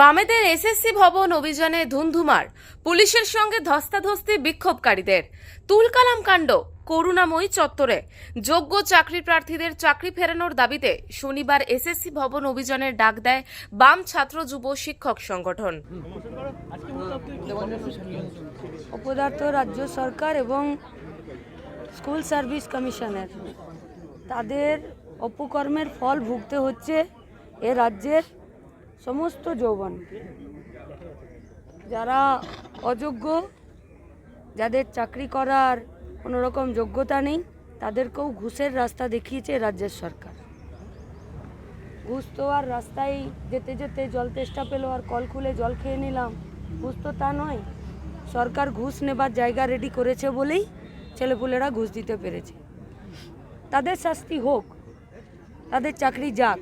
বামেদের এসএসসি ভবন অভিযানে ধুন্ধুমার। পুলিশের সঙ্গে ধস্তাধস্তি বিক্ষোভকারীদের। তুলকালাম কাণ্ড, করুণাময়ী চত্বরে। যোগ্য চাকরি প্রার্থীদের চাকরি ফেরানোর দাবিতে শনিবার এসএসসি ভবন অভিযানের ডাক দেয় বাম ছাত্র যুব শিক্ষক সংগঠন। অপদার্থ রাজ্য সরকার এবং স্কুল সার্ভিস কমিশনের। তাদের অপকর্মের ফল ভুগতে হচ্ছে এ রাজ্যের সমস্ত যৌবন। যারা অযোগ্য, যাদের চাকরি করার কোনো রকম যোগ্যতা নেই, তাদেরকেও ঘুষের রাস্তা দেখিয়েছে রাজ্যের সরকার। ঘুষ তো আর রাস্তায় যেতে যেতে জল তেষ্টা পেল, আর কল খুলে জল খেয়ে নিলাম। ঘুষ তো তা নয়, সরকার ঘুষ নেবার জায়গা রেডি করেছে বলেই ছেলেপুলেরা ঘুষ দিতে পেরেছে। তাদের শাস্তি হোক, তাদের চাকরি যাক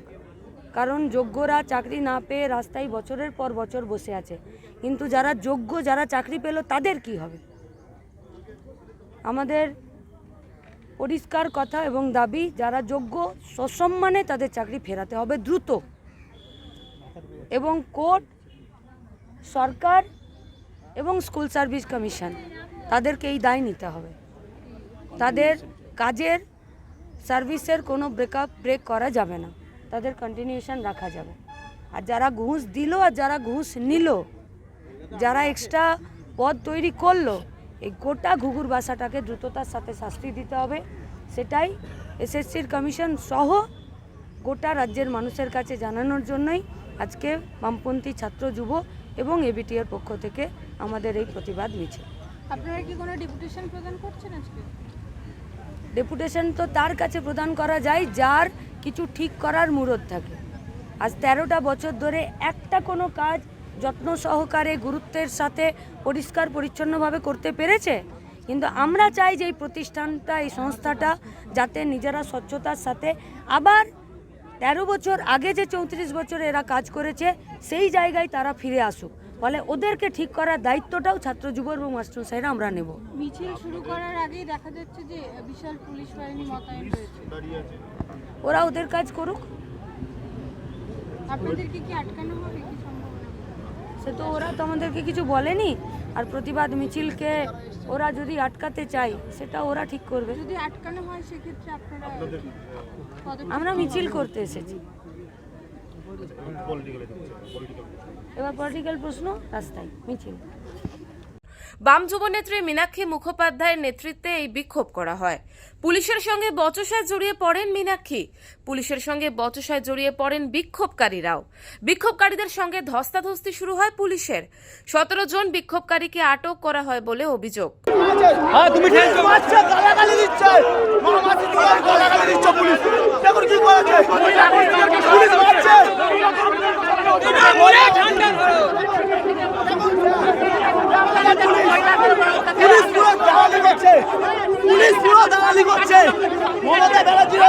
কারণ যোগ্যরা চাকরি না পেয়ে রাস্তায় বছরের পর বছর বসে আছে। কিন্তু যারা যোগ্য, যারা চাকরি পেল, তাদের কি হবে? আমাদের পরিষ্কার কথা এবং দাবি, যারা যোগ্য, সসম্মানে তাদের চাকরি ফেরাতে হবে দ্রুত। এবং কোর্ট, সরকার এবং স্কুল সার্ভিস কমিশন, তাদেরকে এই দায় নিতে হবে। তাদের কাজের, সার্ভিসের কোনো ব্রেকআপ, ব্রেক করা যাবে না। তাদের কন্টিনিউশন রাখা যাবে। আর যারা ঘুষ দিল আর যারা ঘুষ নিল যারা এক্সট্রা পদ তৈরি করল এই গোটা ঘুঘুর বাসাটাকে দ্রুততার সাথে শাস্তি দিতে হবে। সেটাই এসএসসির কমিশন সহ গোটা রাজ্যের মানুষের কাছে জানানোর জন্যই আজকে বামপন্থী ছাত্র যুব এবং এবিটিআর পক্ষ থেকে আমাদের এই প্রতিবাদ মিছিল। আপনারা কি কোনো ডেপুটেশন প্রদান করছেন আজকে? ডেপুটেশন তো তার কাছে প্রদান করা যায় যার কিছু ঠিক করার মুরদ থাকে। আজ তেরোটা বছর ধরে একটা কোনো কাজ যত্ন সহকারে, গুরুত্বের সাথে পরিষ্কার পরিচ্ছন্নভাবে করতে পেরেছে? কিন্তু আমরা চাই যে এই প্রতিষ্ঠানটা, এই সংস্থাটা যাতে নিজেরা স্বচ্ছতার সাথে আবার তেরো বছর আগে যে চৌত্রিশ বছর এরা কাজ করেছে, সেই জায়গায় তারা ফিরে আসুক। ফলে ওদেরকে ঠিক করার দায়িত্বটাও ছাত্র যুব এবং মাস্টার সাহেরা আমরা নেব। মিছিল শুরু করার আগেই দেখা যাচ্ছে যে বিশাল পুলিশ বাহিনী মোতায়েন রয়েছে। ওরা ওদের কাজ করুক। আপনাদেরকে কি আটকানো হবে কি সম্ভাবনা? সে তো ওরা তো আমাদেরকে কিছু বলেনি। আর প্রতিবাদ মিছিলকে ওরা যদি আটকাতে চায় সেটা ওরা ঠিক করবে। যদি আটকানো হয় সেক্ষেত্রে আপনারা আমরা মিছিল করতে এসেছি। এবার পলিটিক্যাল প্রশ্ন রাস্তায় মিছিল। বাম যুবনেত্রী মীনাক্ষী মুখোপাধ্যায়ের নেতৃত্বে এই বিক্ষোভ করা হয়। পুলিশের সঙ্গে বচসায় জড়িয়ে পড়েন মীনাক্ষী। পুলিশের সঙ্গে বচসায় জড়িয়ে পড়েন বিক্ষোভকারীরাও। বিক্ষোভকারীদের সঙ্গে ধস্তাধস্তি শুরু হয় পুলিশের। সতেরো জন বিক্ষোভকারীকে আটক করা হয় বলে অভিযোগ। হ্যাঁ গালাগালি দিচ্ছে। পুলিশ। কি করেছে পুলিশ মারছে পুলিশ পুরো দালালি করছে পুলিশ পুরো দালালি করছে মমতা ব্যানার্জির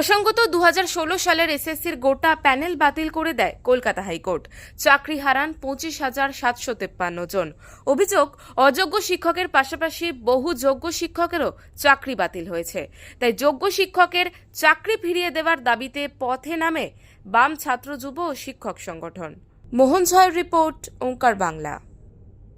প্রসঙ্গত দু হাজার ষোলো সালের এসএসসির গোটা প্যানেল বাতিল করে দেয় কলকাতা হাইকোর্ট। চাকরি হারান পঁচিশ হাজার সাতশো তেপ্পান্ন জন। অভিযোগ, অযোগ্য শিক্ষকের পাশাপাশি বহু যোগ্য শিক্ষকেরও চাকরি বাতিল হয়েছে। তাই যোগ্য শিক্ষকের চাকরি ফিরিয়ে দেওয়ার দাবিতে পথে নামে বাম ছাত্র যুব ও শিক্ষক সংগঠন। মোহন ঝায়ের রিপোর্ট, ওঙ্কার বাংলা।